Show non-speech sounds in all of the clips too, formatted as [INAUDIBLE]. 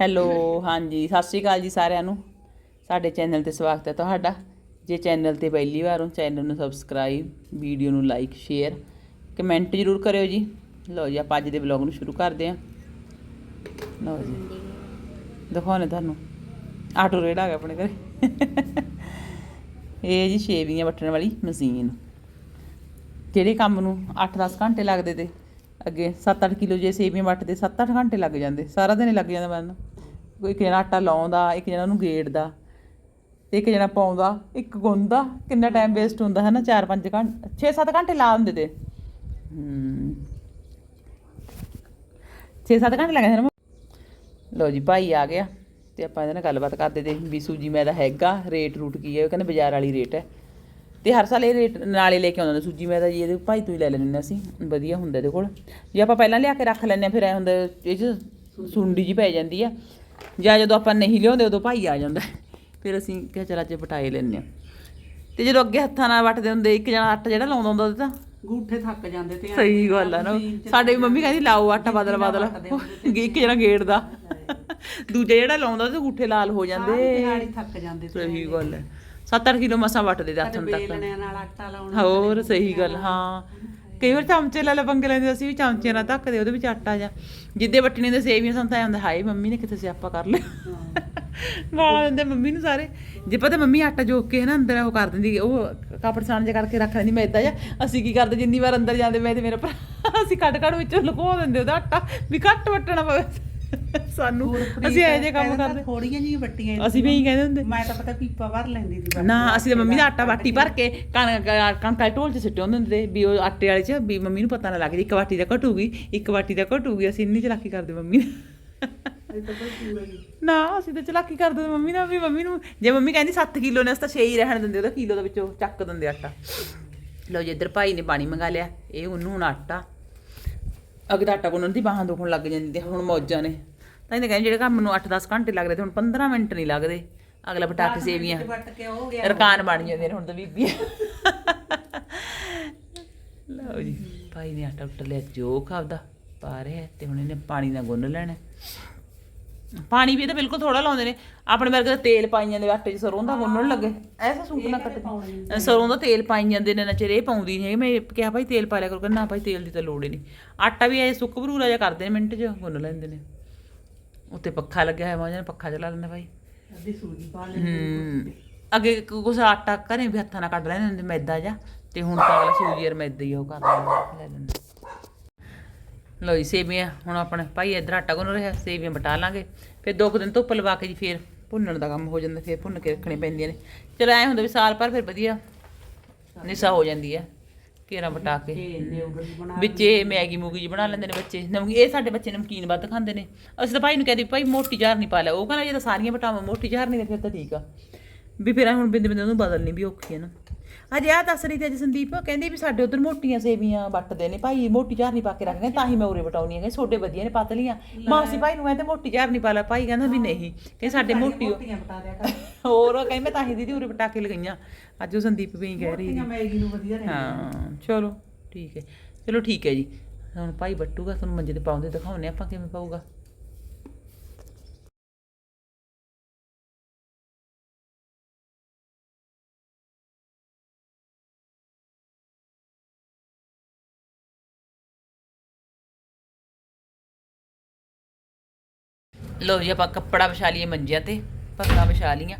Hello ਹਾਂਜੀ, ਸਤਿ ਸ਼੍ਰੀ ਅਕਾਲ ਜੀ ਸਾਰਿਆਂ ਨੂੰ। ਸਾਡੇ ਚੈਨਲ ਤੇ ਸਵਾਗਤ ਹੈ ਤੁਹਾਡਾ। ਜੇ ਚੈਨਲ ਤੇ ਪਹਿਲੀ ਵਾਰ ਹੋ ਚੈਨਲ ਨੂੰ ਸਬਸਕ੍ਰਾਈਬ ਵੀਡੀਓ ਨੂੰ ਲਾਈਕ ਸ਼ੇਅਰ ਕਮੈਂਟ ਜ਼ਰੂਰ ਕਰਿਓ ਜੀ। ਲਓ ਜੀ, ਆਪਾਂ ਅੱਜ ਦੇ ਵਲੌਗ ਨੂੰ ਸ਼ੁਰੂ ਕਰਦੇ ਹਾਂ। ਲਓ ਜੀ। ਦਿਖਾਉਣੇ ਤੁਹਾਨੂੰ। ਆਟੋ ਰੇੜਾ ਆ ਗਿਆ ਆਪਣੇ ਘਰੇ। ਇਹ ਜੀ ਸ਼ੇਵੀਆਂ ਵੱਟਣ ਵਾਲੀ ਮਸ਼ੀਨ ਜਿਹੜੇ ਕੰਮ ਨੂੰ? 8-10 ਘੰਟੇ ਲੱਗਦੇ ਤੇ। ਅੱਗੇ 7-8 ਕਿਲੋ ਜੇ ਸੇਵੀਆਂ ਵੱਟਦੇ 7-8 ਘੰਟੇ ਲੱਗ ਜਾਂਦੇ। ਸਾਰਾ ਦਿਨ ਹੀ ਲੱਗ ਜਾਂਦਾ ਮੈਨੂੰ ਇੱਕ ਜਣਾ ਆਟਾ ਲਾਉਂਦਾ, ਇੱਕ ਜਣਾ ਉਹਨੂੰ ਗੇੜਦਾ ਤੇ ਇੱਕ ਜਣਾ ਪਾਉਂਦਾ, ਇੱਕ ਗੁੰਨਦਾ, ਕਿੰਨਾ ਟਾਈਮ ਵੇਸਟ ਹੁੰਦਾ ਹੈ ਨਾ 4-5 ਘੰਟੇ 6-7 ਘੰਟੇ ਲਾ ਦਿੰਦੇ ਤੇ। ਹੂੰ। 6-7 ਘੰਟੇ ਲੱਗ ਜਾਂਦੇ ਨੇ। ਲਓ ਜੀ, ਭਾਈ ਆ ਗਿਆ ਤੇ ਆਪਾਂ ਇਹਦੇ ਨਾਲ ਗੱਲਬਾਤ ਕਰਦੇ ਤੇ ਵੀ ਸੂਜੀ ਮੈਦਾ ਹੈਗਾ, ਰੇਟ ਰੂਟ ਕੀ ਹੈ, ਉਹ ਕਹਿੰਦੇ ਬਾਜ਼ਾਰ ਵਾਲੀ ਰੇਟ ਹੈ। ਤੇ ਹਰ ਸਾਲ ਇਹ ਰੇਟ ਨਾਲੇ ਲੈ ਕੇ ਆਉਂਦਾ ਨੇ ਸੂਜੀ ਮੈਦਾ ਜੀ ਇਹਦੇ ਭਾਈ ਤੋਂ ਹੀ ਲੈ ਲੈਂਦੇ ਅਸੀਂ, ਵਧੀਆ ਹੁੰਦਾ ਇਹਦੇ ਕੋਲ। ਜੇ ਆਪਾਂ ਪਹਿਲਾਂ ਲਿਆ ਕੇ ਰੱਖ ਲੈਂਦੇ ਹਾਂ, ਫਿਰ ਐ ਹੁੰਦਾ, ਇਹ 'ਚ ਸੁੰਡੀ ਜੀ ਪੈ ਜਾਂਦੀ ਆ। ਜਾਂ ਜਦੋਂ ਆਪਾਂ ਨਹੀਂ ਲਿਆਉਂਦੇ ਉਦੋਂ ਭਾਈ ਆ ਜਾਂਦਾ। ਫਿਰ ਅਸੀਂ ਕਿਹਾ ਚਲ ਅੱਜ ਬਟਾਏ ਲੈਂਦੇ ਹਾਂ। ਤੇ ਜਦੋਂ ਅੱਗੇ ਹੱਥਾਂ ਨਾਲ ਵੱਟਦੇ ਹੁੰਦੇ ਇੱਕ ਜਣਾ ਆਟਾ ਜਿਹੜਾ ਲਾਉਂਦਾ ਹੁੰਦਾ ਤਾਂ ਗੂਠੇ ਥੱਕ ਜਾਂਦੇ ਤੇ ਸਹੀ ਗੱਲ ਆ ਨਾ। ਸਾਡੇ ਵੀ ਮੰਮੀ ਕਹਿੰਦੀ ਲਾਓ ਆਟਾ ਬਦਲ ਬਦਲ। ਇੱਕ ਜਣਾ ਗੇੜਦਾ ਦੂਜਾ ਜਿਹੜਾ ਲਾਉਂਦਾ ਤੇ ਗੁੱਠੇ ਲਾਲ ਹੋ ਜਾਂਦੇ। ਦਿਹਾੜੀ ਥੱਕ ਜਾਂਦੇ ਤੇ ਸਹੀ ਗੱਲ ਹੈ 7-8 ਕਿਲੋ ਮਸਾਂ ਵੱਟਦੇ ਦੇ ਹੱਥਾਂ ਤੱਕ। ਬੇਲਣਿਆਂ ਨਾਲ ਆਟਾ ਲਾਉਣਾ ਹੋਰ ਸਹੀ ਗੱਲ ਹਾਂ। ਕਈ ਵਾਰ ਚਮਚੇ ਲੈ ਲੈ ਪੰਗੇ ਲੈਂਦੇ ਅਸੀਂ ਵੀ ਚਮਚੇ ਨਾਲ ਧੱਕਦੇ ਉਹਦੇ ਵਿੱਚ ਆਟਾ ਜਾ ਜਿੱਦੇ ਵੱਟਣੇ ਦੇ ਸੇਵੀਆਂ ਸੰਤਾ ਆਉਂਦਾ ਹਾਏ ਮੰਮੀ ਨੇ ਕਿੱਥੇ ਸਿਆਪਾ ਕਰ ਲਿਆ। ਵਾਹ ਦਿੰਦੇ ਮੰਮੀ ਨੂੰ ਸਾਰੇ। ਜੇ ਪਤਾ ਮੰਮੀ ਆਟਾ ਜੋਕ ਕੇ ਨਾ ਅੰਦਰ ਉਹ ਕਰ ਦਿੰਦੀ ਉਹ ਕਾਪੜ ਸਾਨ ਜਿਹਾ ਕਰਕੇ ਰੱਖ ਲੈਂਦੀ ਮੈਦਾ ਜਾਂ ਅਸੀਂ ਕੀ ਕਰਦੇ ਜਿੰਨੀ ਵਾਰ ਅੰਦਰ ਜਾਂਦੇ ਮੈਂ ਤੇ ਮੇਰਾ ਭਰਾ ਅਸੀਂ ਕੱਟ ਕੱਟ ਵਿੱਚੋਂ ਲੁਕੋ ਦਿੰਦੇ ਉਹਦਾ ਆਟਾ ਵੀ ਘੱਟ ਵੱਟਣਾ ਪਵੇ। [LAUGHS] ਸਾਨੂੰ ਅਸੀਂ ਇਹੋ ਜਿਹੇ ਕੰਮ ਕਰਦੇ। ਥੋੜੀਆਂ ਜਿਹੀਆਂ ਵੱਟੀਆਂ ਅਸੀਂ ਵੀ ਇਹੀ ਕਹਿੰਦੇ ਹੁੰਦੇ। ਮੈਂ ਤਾਂ ਪਤਾ ਪੀਪਾ ਭਰ ਲੈਂਦੀ ਸੀ ਨਾ ਅਸੀਂ ਤਾਂ ਮੰਮੀ ਦਾ ਆਟਾ ਬਾਟੀ ਭਰ ਕੇ ਕਣਕ ਕਣਕ ਵਾਲੇ ਢੋਲ 'ਚ ਸਿੱਟੇ ਹੁੰਦੇ ਹੁੰਦੇ ਵੀ ਉਹ ਆਟੇ ਵਾਲੇ 'ਚ ਵੀ ਮੰਮੀ ਨੂੰ ਪਤਾ ਨਾ ਲੱਗ ਜੇ ਇੱਕ ਵਾਟੀ ਦਾ ਘਟੂਗੀ ਇੱਕ ਵਾਟੀ ਦਾ ਘਟੂਗੀ ਅਸੀਂ ਇੰਨੀ ਚਲਾਕੀ ਕਰਦੇ ਮੰਮੀ ਨਾਲ। ਨਾ ਅਸੀਂ ਤਾਂ ਚਲਾਕੀ ਕਰਦੇ ਮੰਮੀ ਨਾਲ ਵੀ ਮੰਮੀ ਨੂੰ ਜੇ ਮੰਮੀ ਕਹਿੰਦੀ 7 ਕਿਲੋ ਨੇ ਅਸੀਂ ਤਾਂ 6 ਹੀ ਰਹਿਣ ਦਿੰਦੇ ਉਹਦਾ ਕਿਲੋ ਦੇ ਵਿੱਚੋਂ ਚੱਕ ਦਿੰਦੇ ਆਟਾ। ਲਓ ਜੀ ਇੱਧਰ ਭਾਈ ਨੇ ਪਾਣੀ ਮੰਗਾ ਲਿਆ ਇਹ ਉਹਨੂੰ ਹੁਣ ਆਟਾ। ਅਗਰ ਆਟਾ ਗੁੰਨਣ ਦੀ ਬਾਹਾਂ ਦੁਖਣ ਲੱਗ ਜਾਂਦੀ ਹੁਣ ਮੌਜਾਂ ਨੇ। ਤਾਂ ਇਹਨੇ ਕਹਿੰਦੇ ਜਿਹੜੇ ਕੰਮ ਨੂੰ 8-10 ਘੰਟੇ ਲੱਗਦੇ ਤੇ ਹੁਣ 15 ਮਿੰਟ ਨਹੀਂ ਲੱਗਦੇ ਅਗਲਾ ਬਟਾ ਕੇ ਸੇਵੀਆਂ। ਰਕਾਨ ਬਣ ਜਾਂਦੇ ਨੇ ਹੁਣ ਤਾਂ ਬੀਬੀ ਲਓ ਜੀ ਭਾਈ ਨੇ ਆਟਾ ਉੱਟ ਲਿਆ ਜੋ ਖਾਵਦਾ ਪਾ ਰਿਹਾ ਤੇ ਹੁਣ ਇਹਨੇ ਪਾਣੀ ਨਾਲ ਗੁੰਨ ਲੈਣਾ। ਪਾਣੀ ਵੀ ਇਹ ਤਾਂ ਬਿਲਕੁਲ ਥੋੜਾ ਲਾਉਂਦੇ ਨੇ। ਆਪਣੇ ਵਰਗੇ ਤਾਂ ਤੇਲ ਪਾਈ ਜਾਂਦੇ ਆਟੇ 'ਚ ਸਰੋਂ ਦਾ ਗੁੰਨਣ ਲੱਗੇ। ਐਸਾ ਸੂਟ ਨਾ ਕੱਟ। ਸਰੋਂ ਦਾ ਤੇਲ ਪਾਈ ਜਾਂਦੇ ਨੇ ਨਾ ਚਿਰ ਇਹ ਪਾਉਂਦੀ ਨਹੀਂ ਮੈਂ ਕਿਹਾ ਭਾਈ ਤੇਲ ਪਾ ਲਿਆ ਕਰੋ। ਕਹਿੰਦਾ ਨਾ ਭਾਈ ਤੇਲ ਦੀ ਤਾਂ ਲੋੜ ਹੀ ਨਹੀਂ ਆਟਾ ਵੀ ਐ ਸੁੱਕ ਭਰੂਰਾ ਜਿਹਾ ਕਰਦੇ ਨੇ ਮਿੰਟ 'ਚ ਗੁੰਨ ਲੈਂਦੇ ਨੇ। ਉੱਤੇ ਪੱਖਾ ਲੱਗਿਆ ਹੋਇਆ ਮਾਂ ਪੱਖਾ ਚਲਾ ਲੈਂਦੇ ਭਾਈ। ਅੱਧੀ ਸੂਜੀ ਪਾ ਲੈ ਹੂੰ। ਅੱਗੇ ਕੁਛ ਆਟਾ ਘਰੇ ਵੀ ਹੱਥਾਂ ਨਾਲ ਕੱਢ ਲੈਂਦੇ ਹੁੰਦੇ ਮੈਦਾ ਜਾਂ ਤੇ ਹੁਣ ਤਾਂ ਅਗਲਾ ਸੂਜੀ ਔਰ ਮੈਦਾ ਹੀ ਉਹ ਕਰ ਲੈਂਦਾ ਲੈ ਲੈਂਦਾ ਲਓ ਜੀ ਸੇਵੀਆਂ ਹੁਣ ਆਪਣੇ ਭਾਈ ਇਧਰ ਆਟਾ ਗੁੰਨ ਰਿਹਾ ਸੇਵੀਆਂ ਬਟਾ ਲਾਂਗੇ। ਫਿਰ ਦੋ ਕੁ ਦਿਨ ਧੁੱਪ ਲਵਾ ਕੇ ਜੀ ਫਿਰ ਭੁੰਨਣ ਦਾ ਕੰਮ ਹੋ ਜਾਂਦਾ ਫਿਰ ਭੁੰਨ ਕੇ ਰੱਖਣੇ ਪੈਂਦੀਆਂ ਨੇ। ਚਲੋ ਐ ਹੁੰਦਾ ਵੀ ਸਾਲ ਭਰ ਫਿਰ ਵਧੀਆ ਨਿਸਾ ਹੋ ਜਾਂਦੀ ਹੈ ਘੇਰਾ ਬਟਾ ਕੇ। ਵਿੱਚ ਇਹ ਮੈਗੀ ਮੂਗੀ ਜੀ ਬਣਾ ਲੈਂਦੇ ਨੇ ਬੱਚੇ। ਨਮਕੀਨ ਇਹ ਸਾਡੇ ਬੱਚੇ ਨਮਕੀਨ ਵੱਧ ਖਾਂਦੇ ਨੇ। ਅਸੀਂ ਤਾਂ ਭਾਈ ਨੂੰ ਕਹਿੰਦੇ ਭਾਈ ਮੋਟੀ ਝਾਰ ਨਹੀਂ ਪਾ ਲਿਆ। ਉਹ ਕਹਿੰਦਾ ਜੇ ਤਾਂ ਸਾਰੀਆਂ ਬਟਾਵਾਂ ਮੋਟੀ ਝਾਰ ਨਹੀਂ ਤੇ ਫਿਰ ਤਾਂ ਠੀਕ ਆ। ਵੀ ਫਿਰ ਹੁਣ ਬਿੰਦ ਬਿੰਦ ਉਹਨੂੰ ਬਦਲਣੀ ਵੀ ਔਖੀ ਹੈ ਨਾ। ਅੱਜ ਆ ਦੱਸ ਰਹੀ ਤੇ ਅੱਜ ਸੰਦੀਪ ਕਹਿੰਦੀ ਵੀ ਸਾਡੇ ਉਧਰ ਮੋਟੀਆਂ ਸੇਵੀਆਂ ਵੱਟਦੇ ਨੇ ਭਾਈ ਮੋਟੀ ਝਾਰ ਨਹੀਂ ਪਾ ਕੇ ਰੱਖਦੇ ਤਾਂ ਹੀ ਮੈਂ ਉਰੇ ਬਟਾਉਣੀ ਹੈ ਛੋਟੇ ਵਧੀਆ ਨੇ ਪਤਲੀਆਂ। ਮਾਸੀ ਭਾਈ ਨੂੰ ਕਹਿੰਦੇ ਮੋਟੀ ਝਾਰ ਨਹੀਂ ਪਾ ਲਿਆ ਭਾਈ ਕਹਿੰਦਾ ਵੀ ਨਹੀਂ ਕਹਿੰਦੇ ਸਾਡੇ ਮੋਟੀ ਦਿਆ ਕਰ। [LAUGHS] ਹੋਰ ਉਹ ਕਹਿੰਦੀ ਮੈਂ ਤਾਂ ਹੀ ਦੀਦੀ ਉਰੇ ਬਟਾ ਕੇ ਲਗਈਆਂ ਅੱਜ ਉਹ ਸੰਦੀਪ ਵੀ ਕਹਿ ਰਹੀ ਮੈਗੀ ਨੂੰ ਵਧੀਆ ਹਾਂ ਚਲੋ ਠੀਕ ਹੈ। ਚਲੋ ਠੀਕ ਹੈ ਜੀ ਹੁਣ ਭਾਈ ਬੱਟੂਗਾ ਤੁਹਾਨੂੰ ਮੰਜੇ ਤੇ ਪਾਉਂਦੇ ਦਿਖਾਉਣੇ ਆਪਾਂ ਕਿਵੇਂ ਪਾਊਗਾ। ਲੋ ਜੀ ਆਪਾਂ ਕੱਪੜਾ ਵਿਛਾ ਲਈਏ ਮੰਜਿਆਂ ਤੇ ਪੱਕਾ ਵਿਛਾ ਲੀਆਂ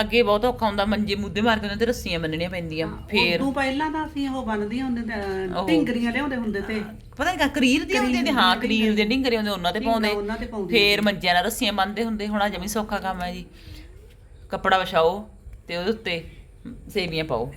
ਅੱਗੇ ਬਹੁਤ ਔਖਾ ਹੁੰਦਾ ਮੰਜੇ ਮੁੱਦੇ ਮਾਰ ਕੇ ਉਹਨਾਂ ਤੇ ਰੱਸੀਆਂ ਬੰਨਣੀਆਂ ਪੈਂਦੀਆਂ ਫੇਰ। ਉਦੋਂ ਪਹਿਲਾਂ ਤਾਂ ਅਸੀਂ ਉਹ ਬੰਨਦੀਆਂ ਹੁੰਦੇ। ਤੇ ਢਿੰਗਰੀਆਂ ਲਿਆਉਂਦੇ ਹੁੰਦੇ ਤੇ। ਪਤਾ ਨਹੀਂ ਕਰੀਰ ਦੀਆਂ ਹੁੰਦੀਆਂ ਨੇ ਹਾਂ ਕਰੀਰ ਦੇ ਢਿੰਗਰੇ ਹੁੰਦੇ ਉਹਨਾਂ ਤੇ ਪਾਉਂਦੇ। ਉਹਨਾਂ ਤੇ ਪਾਉਂਦੇ ਫੇਰ ਮੰਜਿਆਂ ਨਾਲ ਰੱਸੀਆਂ ਬੰਨਦੇ ਹੁੰਦੇ ਹੁਣ ਆ ਜਮੀ ਸੌਖਾ ਕੰਮ ਹੈ ਜੀ। ਕੱਪੜਾ ਵਿਛਾਓ ਤੇ ਉਹਦੇ ਉੱਤੇ ਸੇਵੀਆਂ ਪਾਓ।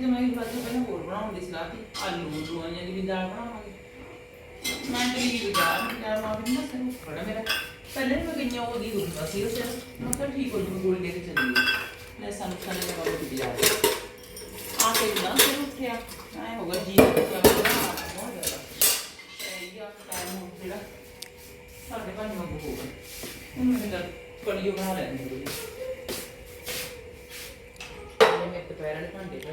ਤੇ ਮੈਂ ਬਸ ਪਹਿਲਾਂ ਹੋਰ ਬਣਾਉਣ ਦੀ ਸਲਾਹ ਸੀ ਆਲੂ ਲੂਆਂ ਦੀ ਵੀ ਦਾਲ ਬਣਾਵਾਂਗੇ। ਮੈਂ ਤੇ ਵੀ ਵਿਚਾਰ ਯਾਰ ਮਾਂ ਵੀ ਨਾ ਸਹੀ ਖੜਾ ਮੇਰਾ। ਪਹਿਲੇ ਮੈਂ ਗਈਆਂ ਉਹਦੀ ਦੁਖਦਾ ਸੀ ਉਹ ਸਿਰ ਮੈਂ ਕਿਹਾ ਠੀਕ ਹੋ ਜੂ ਗੋਲੀ ਲੈ ਕੇ ਚੱਲੀ ਲੈ ਸਾਨੂੰ ਖਾਣੇ ਦਾ ਬਾਬੂ ਦੀ ਜਾ ਆ। ਕੇ ਨਾ ਫਿਰ ਉੱਠਿਆ, ਐ ਹੋ ਗਿਆ ਜੀ ਸਾਡੇ ਪੰਜ ਵਾਂਗੂ ਹੋ ਗਿਆ ਹੁਣ ਮੈਂ ਕੜੀਓ ਬਣਾ ਲੈਂਦੀ ਹਾਂ। ਮੇਰੇ ਦੁਪਹਿਰ ਵਾਲੇ ਭਾਂਡੇ ਪਏ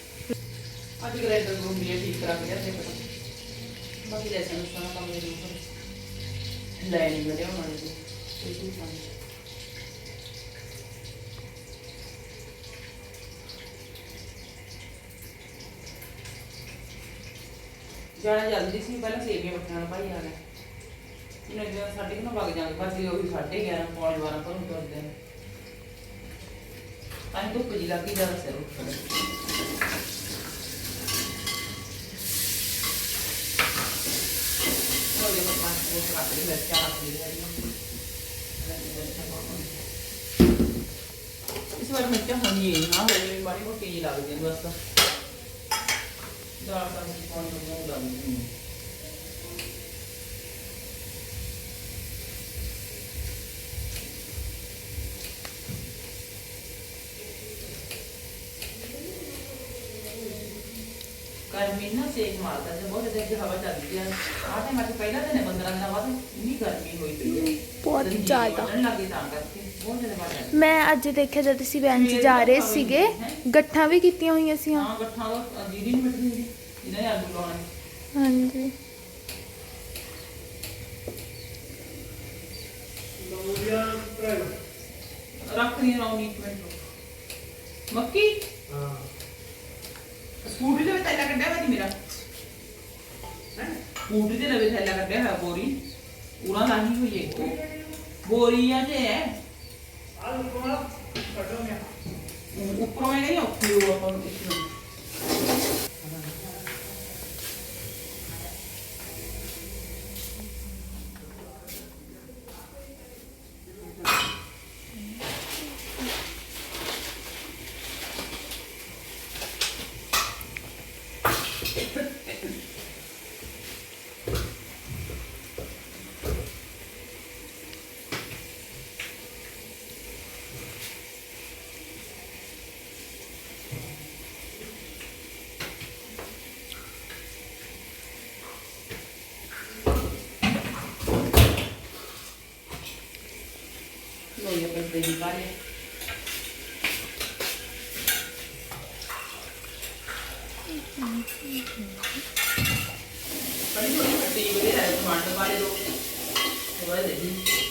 ਅੱਜ ਗ੍ਰੈਂਡਰ ਨੂੰ ਵੀ ਠੀਕ ਕਰਾ ਕੇ ਲਿਆਦੇ ਪਤਾ ਬਾਕੀ ਜੈਸੇ ਨੂੰ ਸਾਰਾ ਕੰਮ ਮੇਰੇ ਉੱਪਰ ਲੈ ਨਹੀਂ ਮੇਰੇ ਉਹਨਾਂ ਨੇ ਕੋਈ ਕੋਈ ਕੰਮ ਜਾਣਾ ਜਲਦੀ ਸੀ, ਪਹਿਲਾਂ ਸੇਵੀਆਂ ਬੱਟਣ ਭਾਈ ਆ ਗਿਆ ਇਹਨੇ ਜਿਹੜਾ ਸਾਡੇ ਕੋਲ ਵਗ ਜਾਂਦੇ ਪਰ ਸੀ ਉਹ ਵੀ ਸਾਢੇ 11 ਪੌਣ 12 ਘਰੋਂ ਤੁਰਦੇ ਨੇ ਤਾਂ ਧੁੱਪ ਜੀ ਲੱਗੀ ਜ਼ਿਆਦਾ ਸਿਰ ਉੱਠਦਾ ਉਹਦੇ ਕੋਲ ਪਾਣੀ ਉਹ ਰੱਖ ਲਈ ਮਿਰਚਾਂ ਰੱਖ ਲਈ ਇਸ ਵਾਰ ਮਿਰਚਾਂ ਹੋਣੀ ਹੈ ਹਾਂ ਹੋਣੀ ਮਾੜੀ ਮੋਟੀ ਜਿਹੀ ਲੱਗਦੀ ਬਸ ਦਾਲ ਤਾਂ ਪਾਉਣ ਨੂੰ ਨਹੀਂ ਲੱਗਦੀ ਗਰਮੀ ਨਾ ਸੇਕ ਮਾਰਦਾ ਜੇ ਬਹੁਤ ਜ਼ਿਆਦਾ ਹਵਾ ਚੱਲਦੀ ਆ। ਆਹ ਤੇ ਮਾਤੇ ਪਹਿਲਾਂ ਦਿਨ 15 ਦਿਨਾਂ ਬਾਅਦ ਇੰਨੀ ਗਰਮੀ ਹੋਈ ਪਈ ਹੈ ਬਹੁਤ ਜ਼ਿਆਦਾ। ਲੱਗੀ ਤਾਂ ਕਰਕੇ ਬਹੁਤ ਜ਼ਿਆਦਾ ਜਾਂਦੀ ਮੈਂ ਅੱਜ ਦੇਖਿਆ ਜਦ ਅਸੀਂ ਵੈਨ 'ਚ ਜਾ ਰਹੇ ਸੀਗੇ ਗੱਠਾਂ ਵੀ ਕੀਤੀਆਂ ਹੋਈਆਂ ਸੀ। ਹਾਂ ਗੱਠਾਂ ਦਾ ਜੀਰੀ ਨਹੀਂ ਮਿਟਦੀ ਹੁੰਦੀ ਇਹਨਾਂ ਨੇ ਆਲੂ ਲਾਉਣੇ। ਹਾਂਜੀ। ਰੱਖ ਨਹੀਂ ਰਹਾਉਂਗੀ ਇੱਕ ਮਿੰਟ ਮੱਕੀ? ਹਾਂ। ਸਕੂਟਰੀ ਦੇ ਵਿੱਚ ਥੈਲਾ ਕੱਢਿਆ ਹੋਇਆ ਸੀ ਮੇਰਾ? ਸਕੂਟਰੀ ਦੇ ਲਵੇ ਥੈਲਾ ਕੱਢਿਆ ਹੋਇਆ ਬੋਰੀ। ਪੂਰਾ ਲਾਹੀ ਹੋਈ ਹੈ ਬੋਰੀ ਆ ਜੇ। ਆਲੂ ਕੋਲ ਕੱਢੋ ਮੈਂ ਉੱਪਰੋਂ ਇਹ ਨਹੀਂ ਔਖੀ ਉਹ ਆਪਾਂ ਨੂੰ ਇਸ ਨੂੰ ਲੋ ਇਹ ਬਸ ਦੇ ਪਾ ਲਿਆ ਬੜੀ ਥੋੜੀ ਖੱਟੀ ਵਧੀਆ ਹੈ ਟਮਾਟਰ ਪਾ ਲਓ ਉਹ ਦੇ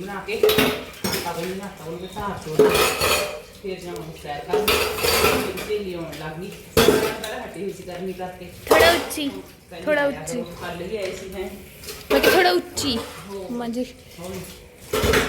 ਬਣਾ ਕੇ ਅਗਲੀ ਨਾ ਤੌਲ ਕੇ ਸਾਹ ਛੋੜ ਫਿਰ ਜਾਵਾਂ ਸੈਰ ਕਰਨ। ਫਿਰ ਤੇ ਲਿਆਉਣ ਲੱਗੀ ਪਹਿਲਾਂ ਹਟੀ ਹੋਈ ਸੀ ਗਰਮੀ ਕਰਕੇ। ਥੋੜਾ ਉੱਚੀ ਥੋੜਾ ਉੱਚੀ। ਕੱਲ ਹੀ ਆਏ ਸੀ ਹੈ ਮੈਂ ਕਿਹਾ ਥੋੜਾ ਉੱਚੀ। ਮਾਂ ਜੀ। ਹੌਲੀ ਆ